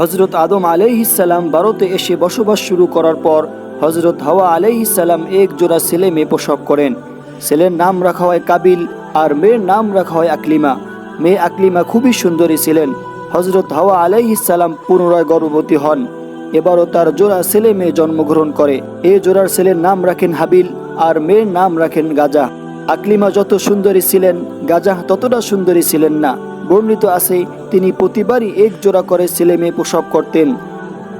হজরত আদম আলাইহিসাল্লাম ভারতে এসে বসবাস শুরু করার পর হজরত হাওয়া আলাইহিসাল্লাম এক জোড়া ছেলে মেয়ে প্রসব করেন। ছেলের নাম রাখা হয় কাবিল আর মেয়ের নাম রাখা হয় আকলিমা। মেয়ে আকলিমা খুবই সুন্দরী ছিলেন। হজরত হাওয়া আলাইহিসাল্লাম পুনরায় গর্ভবতী হন। এবারও তার জোড়া ছেলে মেয়ে জন্মগ্রহণ করে। এ জোড়ার ছেলের নাম রাখেন হাবিল আর মেয়ের নাম রাখেন গাজা আকলিমা যত সুন্দরী ছিলেন গাজা ততটা সুন্দরী ছিলেন না। বর্ণিত আছে, তিনি প্রতিবারই এক জোড়া করে ছেলে মেয়ে প্রসব করতেন।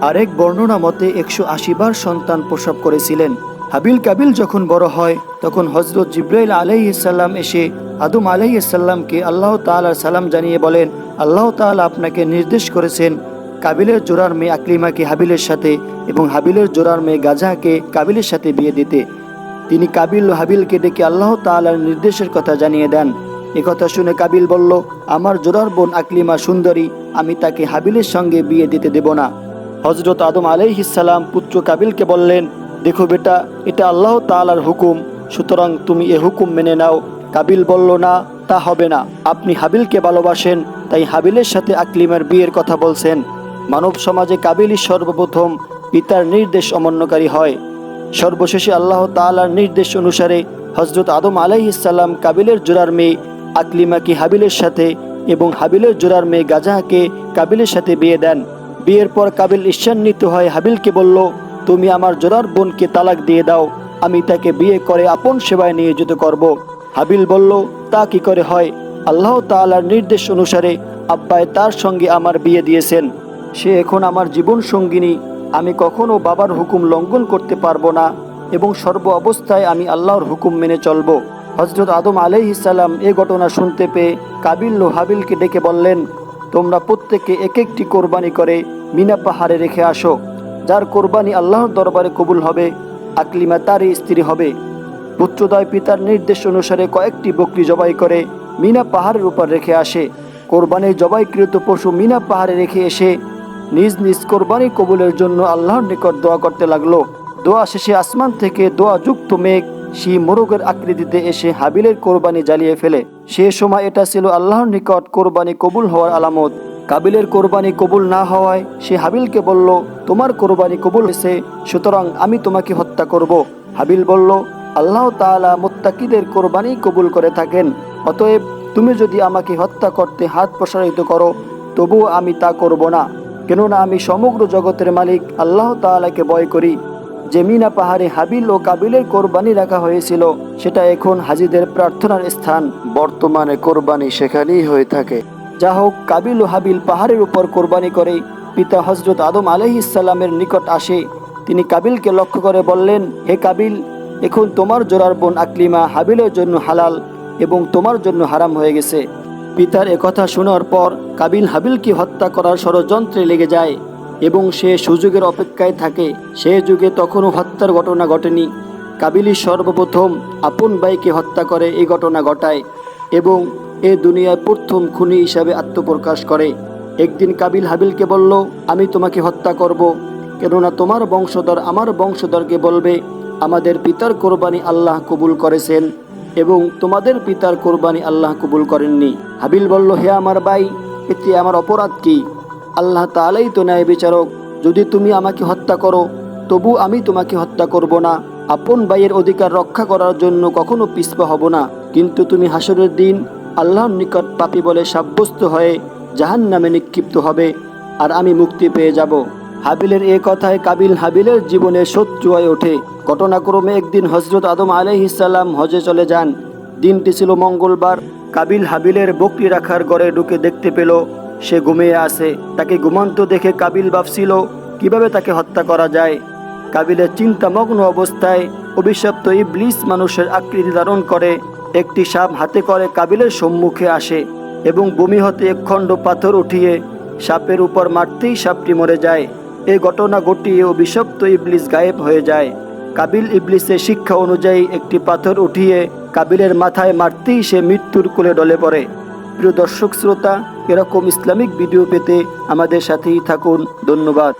আরেক বর্ণনা মতে, একশো আশি বার সন্তান প্রসব করেছিলেন। হাবিল কাবিল যখন বড় হয়, তখন হজরত জিব্রাইল আলাইসাল্লাম এসে আদম আলাইসাল্লামকে আল্লাহ তাআলার সালাম জানিয়ে বলেন, আল্লাহ তাআলা আপনাকে নির্দেশ করেছেন, কাবিলের জোড়ার মেয়ে আকলিমাকে হাবিলের সাথে এবং হাবিলের জোড়ার মেয়ে গাজাকে কাবিলের সাথে বিয়ে দিতে। তিনি কাবিল ও হাবিলকে ডেকে আল্লাহ তাআলার নির্দেশের কথা জানিয়ে দেন। একথা শুনে কাবিল বলল, আমার জোড়ার বোন আকলিমা সুন্দরী, আমি তাকে হাবিলের সঙ্গে বিয়ে দিতে দেব না। হজরত আদম আলাইহিসাল্লাম পুত্র কাবিলকে বললেন, দেখো বেটা, এটা আল্লাহ তাআলার হুকুম, সুতরাং তুমি এ হুকুম মেনে নাও। কাবিল বলল, না, তা হবে না। আপনি হাবিলকে ভালোবাসেন, তাই হাবিলের সাথে আকলিমার বিয়ের কথা বলছেন। মানব সমাজে কাবিলই সর্বপ্রথম পিতার নির্দেশ অমান্যকারী হয়। সর্বশেষে আল্লাহ তাআলার নির্দেশ অনুসারে হজরত আদম আলাইহিসাল্লাম কাবিলের জোড়ার মেয়ে আকলিমাকে হাবিলের সাথে এবং হাবিলের জোড়ার মেয়ে গাজাহাকে কাবিলের সাথে বিয়ে দেন? বিয়ের পর কাবিল ঈর্ষান্বিত হয়, হাবিলকে বলল, তুমি আমার জোড়ার বোনকে তালাক দিয়ে দাও, আমি তাকে বিয়ে করে আপন সেবায় নিয়োজিত করব। হাবিল বলল, তা কি করে হয়? আল্লাহ তাআলার নির্দেশ অনুসারে আব্বায় তার সঙ্গে আমার বিয়ে দিয়েছেন। সে এখন আমার জীবন সঙ্গিনী, আমি কখনো বাবার হুকুম লঙ্ঘন করতে পারব না এবং সর্ব অবস্থায় আমি আল্লাহর হুকুম মেনে চলব। হজরত আদম আলাইহিসাল্লাম এ ঘটনা শুনতে পেয়ে কাবিল ও হাবিলকে ডেকে বললেন, তোমরা প্রত্যেকে এক একটি কোরবানি করে মিনা পাহাড়ে রেখে আসো, যার কোরবানি আল্লাহর দরবারে কবুল হবে আকলিমা তারই স্ত্রী হবে। পুত্রদয় পিতার নির্দেশ অনুসারে কয়েকটি বকরি জবাই করে মিনা পাহাড়ের উপর রেখে আসে। কোরবানির জবাইকৃত পশু মিনা পাহাড়ে রেখে এসে নিজ নিজ কোরবানি কবুলের জন্য আল্লাহর নিকট দোয়া করতে লাগল। দোয়া শেষে আসমান থেকে দোয়া যুক্ত মেঘ সেই মোরগের আকৃতিতে এসে হাবিলের কোরবানি জ্বালিয়ে ফেলে। সে সময় এটা ছিল আল্লাহর নিকট কোরবানি কবুল হওয়ার আলামত। কাবিলের কোরবানি কবুল না হওয়ায় সে হাবিলকে বলল, তোমার কোরবানি কবুল হয়েছে, সুতরাং আমি তোমাকে হত্যা করব। হাবিল বলল, আল্লাহ তাআলা মুত্তাকিদের কোরবানি কবুল করে থাকেন। অতএব তুমি যদি আমাকে হত্যা করতে হাত প্রসারিত করো, তবুও আমি তা করব না। কেননা আমি সমগ্র জগতের মালিক আল্লাহ তাআলাকে ভয় করি। যে মিনা পাহাড়ে হাবিল ও কাবিলের কোরবানি রাখা হয়েছিল। সেটা এখন হাজিদের প্রার্থনার স্থান। বর্তমানে কোরবানি সেখানেই হয়ে থাকে। যা হোক, কাবিল ও হাবিল পাহাড়ের উপর কোরবানি করে পিতা হজরত আদম আলহিসাল্লামের নিকট আসে। তিনি কাবিলকে লক্ষ্য করে বললেন, হে কাবিল, এখন তোমার জোড়ার বোন আকলিমা হাবিলের জন্য হালাল এবং তোমার জন্য হারাম হয়ে গেছে। পিতার একথা শোনার পর কাবিল হাবিলকে হত্যা করার ষড়যন্ত্রে লেগে যায়। এবং সে সুযোগের অপেক্ষায় থাকে। সে যুগে তখনও হত্যার ঘটনা ঘটেনি। কাবিলি সর্বপ্রথম আপন ভাইকে হত্যা করে এই ঘটনা ঘটায় এবং এ দুনিয়ায় প্রথম খুনি হিসাবে আত্মপ্রকাশ করে। একদিন কাবিল হাবিলকে বলল, আমি তোমাকে হত্যা করব। কেননা তোমার বংশধর আমার বংশধরকে বলবে, আমাদের পিতার কোরবানি আল্লাহ কবুল করেছেন এবং তোমাদের পিতার কোরবানি আল্লাহ কবুল করেননি। হাবিল বলল, হে আমার ভাই, এতে আমার অপরাধ কি? আল্লাহ তাআলাই তো ন্যায় বিচারক। যদি তুমি আমাকে হত্যা করো, তবু আমি তোমাকে হত্যা করব না। আপন ভাইয়ের অধিকার রক্ষা করার জন্য কখনো পিছপা হব না। কিন্তু তুমি হাসরের দিন আল্লাহর নিকট পাপী বলে সাব্যস্ত হয়ে জাহান নামে নিক্ষিপ্ত হবে, আর আমি মুক্তি পেয়ে যাব। হাবিলের এ কথায় কাবিল হাবিলের জীবনে শত্রু হয়ে ওঠে। ঘটনাক্রমে একদিন হজরত আদম আলাইহিসাল্লাম হজে চলে যান। দিনটি ছিল মঙ্গলবার। কাবিল হাবিলের বকরি রাখার ঘরে ঢুকে দেখতে পেল সে ঘুমিয়ে আছে। তাকে ঘুমন্ত দেখে কাবিল ভাবছিল, কীভাবে তাকে হত্যা করা যায়? কাবিলের চিন্তামগ্ন অবস্থায় অভিশপ্ত ইবলিস মানুষের আকৃতি ধারণ করে, একটি সাপ হাতে করে কাবিলের সম্মুখে আসে এবং ভূমি হতে এক খণ্ড পাথর উঠিয়ে সাপের উপর মারতেই সাপটি মরে যায়। এই ঘটনা ঘটিয়ে অভিশপ্ত ইবলিস গায়েব হয়ে যায়। কাবিল ইবলিসের শিক্ষা অনুযায়ী একটি পাথর উঠিয়ে কাবিলের মাথায় মারতেই সে মৃত্যুর কোলে ডলে পড়ে। প্রিয় দর্শক শ্রোতা এরকম ইসলামিক ভিডিও পেতে আমাদের সাথেই থাকুন। ধন্যবাদ।